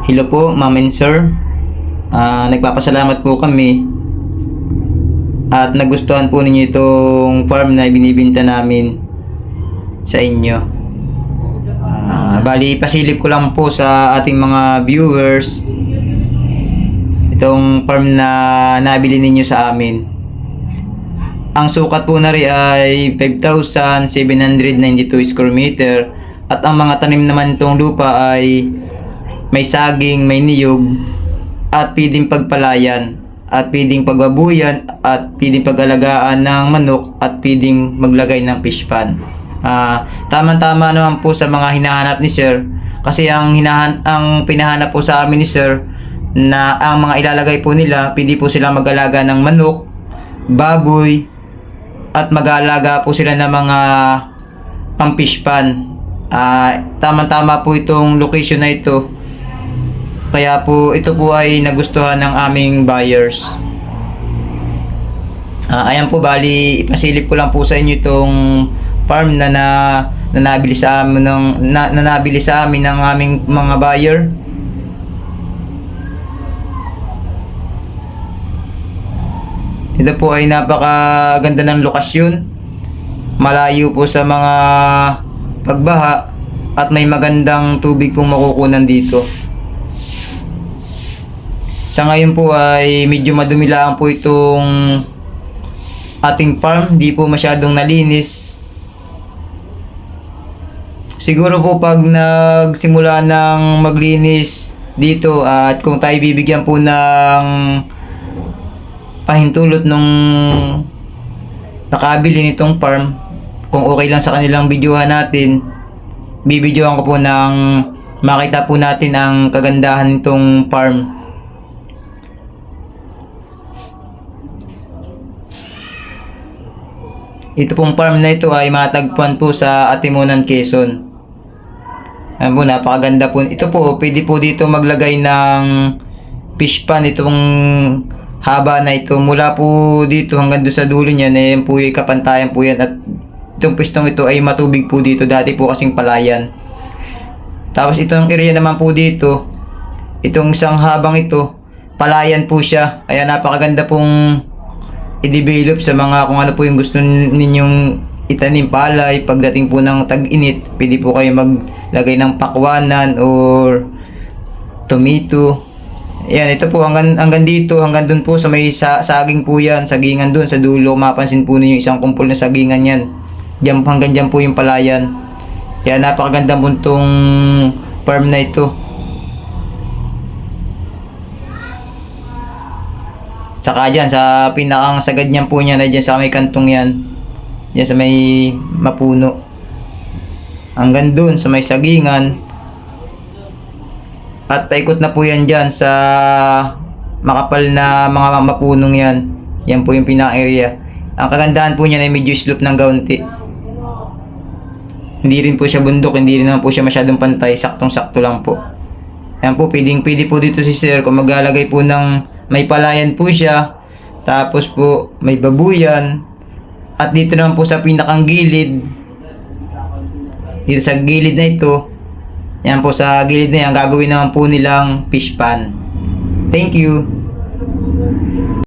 Hello po, ma'am and sir. Ah, nagpapasalamat po kami at nagustuhan po ninyo itong farm na binibinta namin sa inyo. Ah, bali, pasilip ko lang po sa ating mga viewers itong farm na nabili ninyo sa amin. Ang sukat po na rin ay 5,792 square meter at ang mga tanim naman itong lupa ay may saging, may niyog at pwedeng pagpalayan at pwedeng pagbabuyan at pwedeng pag-alagaan ng manok at pwedeng maglagay ng fish pan. Ah, tama-tama naman po sa mga hinahanap ni Sir kasi ang hinahan ang pinahanap po sa amin ni Sir na ang mga ilalagay po nila, pwede po sila mag-alaga ng manok, baboy, at mag-aalaga po sila ng mga pang fish pan. Ah, tama-tama po itong location na ito. Kaya po ito po ay nagustuhan ng aming buyers. Ah, ayan po bali ipasilip ko lang po sa inyo itong farm na na, na nabili sa amin ng na, na nabili sa amin ng aming mga buyer. Ito po ay napakaganda ng lokasyon. Malayo po sa mga pagbaha at may magandang tubig pong makukunan dito. Sa ngayon po ay medyo madumi lang po itong ating farm. Di po masyadong nalinis. Siguro po pag nagsimula ng maglinis dito at kung tayo bibigyan po ng pahintulot nung nakabili nitong farm kung okay lang sa kanilang videohan natin bibidyohan ko po ng makita po natin ang kagandahan nitong farm ito pong farm na ito ay matagpuan po sa Atimunan, Quezon Ayan po, napakaganda po. Ito po, pwede po dito maglagay ng fish pan itong haba na ito. Mula po dito hanggang doon sa dulo niya, na yan po yung kapantayan po yan. At itong pistong ito ay matubig po dito. Dati po kasing palayan. Tapos itong area naman po dito, itong isang habang ito, palayan po siya. Kaya napakaganda pong i-develop sa mga kung ano po yung gusto ninyong itanim palay. Pagdating po ng tag-init pwede po kayo maglagay ng pakwanan or tomato. Yan ito po hanggang, hanggang dito hanggang dun po sa may sa, saging po yan sagingan dun. Sa dulo mapansin po ninyo isang kumpol na sagingan yan. Diyan, hanggang dyan po yung palayan. Kaya napakaganda po itong farm na ito Saka dyan, sa pinakang sagad niyan po niya na dyan sa may kantong yan. Dyan sa may mapuno. Hanggang dun sa may sagingan. At paikot na po yan dyan sa makapal na mga mapunong yan. Yan po yung pinaka-area. Ang kagandahan po niya ay medyo slope ng gaunti. Hindi rin po siya bundok, hindi rin naman po siya masyadong pantay. Saktong-sakto lang po. Ayan po, pwedeng pwede po dito si sir kung maglalagay po ng may palayan po siya. Tapos po may babuyan. At dito naman po sa pinakang gilid. Dito sa gilid na ito. Yan po sa gilid na yan. Gagawin naman po nilang fish pan. Thank you.